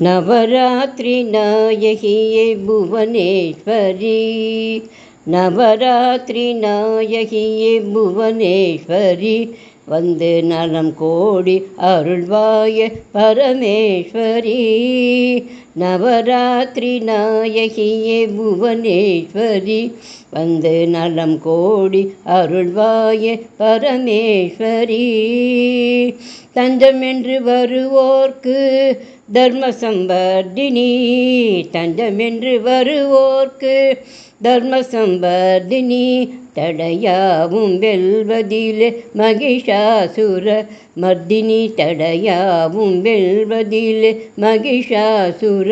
நவராத்திரி நாயகியே புவனேஸ்வரி நவராத்திரி நாயகியே புவனேஸ்வரி வந்து நலம் கோடி அருள்வாய பரமேஸ்வரி நவராத்திரி நாயகியே புவனேஸ்வரி வந்து நலம் கோடி அருள்வாய பரமேஸ்வரி. தஞ்சம் என்று வருவோர்க்கு தர்ம சம்பர்தினி தஞ்சம் என்று வருவோர்க்கு தர்ம சம்பர்தினி தடையாவும் வெல்வதிலே மகிஷாசுர மர்தினி தடையாவும் வெல்வதிலே மகிஷாசுர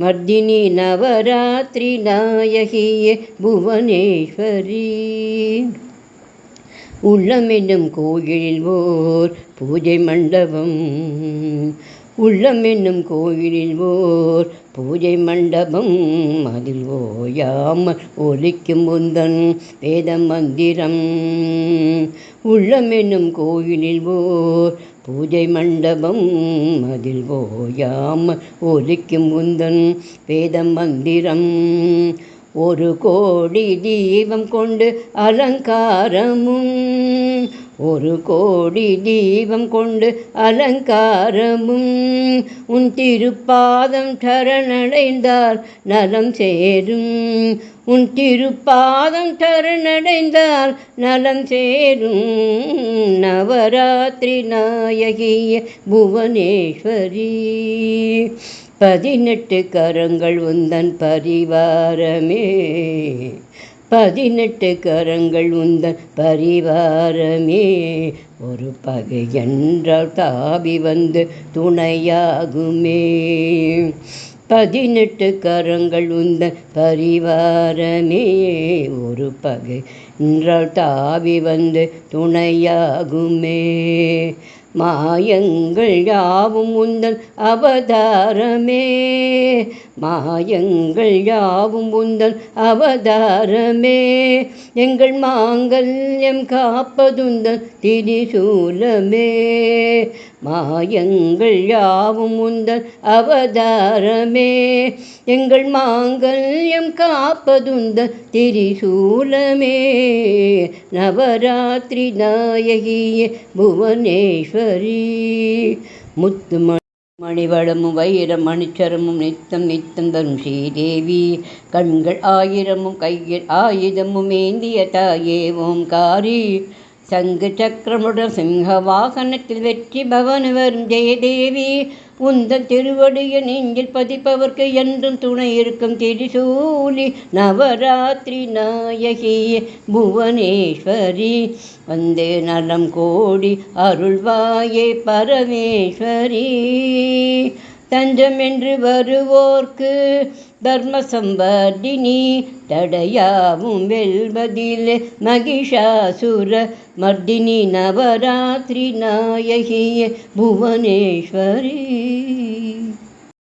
மர்தினி நவராத்திரி நாயகியே புவனேஸ்வரி. உள்ளமென்னும் கோயிலில் ஓர் பூஜை மண்டபம். உள்ளம் என்னும் கோயிலில் ஓர் பூஜை மண்டபம் அதில் ஓயாமல் ஒலிக்கும் முந்தன் வேத மந்திரம். உள்ளம் என்னும் கோயிலில் ஓர் பூஜை மண்டபம் அதில் ஓயாமல் ஒலிக்கும் முந்தன் வேத மந்திரம். ஒரு கோடி தீபம் கொண்டு அலங்காரமும் ஒரு கோடி தீபம் கொண்டு அலங்காரமும் உன் திருப்பாதம் சரணடைந்தால் நலம் சேரும். உன் திருப்பாதம் சரணடைந்தால் நலம் சேரும். நவராத்திரி நாயகிய புவனேஸ்வரி பதினெட்டு கரங்கள் உந்தன் பரிவாரமே. பதினெட்டு கரங்கள் உந்தன் பரிவாரமே. ஒரு பகை என்றால் தாவி வந்து துணையாகுமே. பதினெட்டு கரங்கள் உந்த பரிவாரமே. ஒரு பகை என்றால் தாவி வந்து துணையாகுமே. மாயங்கள் யாவும் உந்தன் அவதாரமே. மாயங்கள் யாவும் உந்தன் அவதாரமே. எங்கள் மாங்கல்யம் காப்பதுந்தன் திரிசூலமே மாயங்கள் யாவும் உந்தல் அவதாரமே. எங்கள் மாங்கல்யம் காப்பதுந்தன் திரிசூலமே. நவராத்திரி நாயகியே புவனேஸ்வரி. முத்து மணிவளமும் வைரம் மணிச்சரமும் நித்தம் நித்தம் தரும் ஸ்ரீதேவி. கண்கள் ஆயிரமும் கையில் ஆயுதமும் ஏந்திய தாயே ஓம் காரி. சங்கு சக்கரமுடன் சிங்க வாகனத்தில் வெற்றி பவனவரும் ஜெயதேவி உந்தன் திருவடிய நெஞ்சில் பதிப்பவர்க்கு என்றும் துணை இருக்கும் திரிசூலி நவராத்திரி நாயகி புவனேஸ்வரி. வந்தே நலம் கோடி அருள்வாயே பரமேஸ்வரி. தஞ்சம் என்று வருவோர்க்கு தர்ம சம்பர்தினி தடையாவும் வெல்வதில் மகிஷாசுர மர்தினி நவராத்திரி நாயகி புவனேஸ்வரி.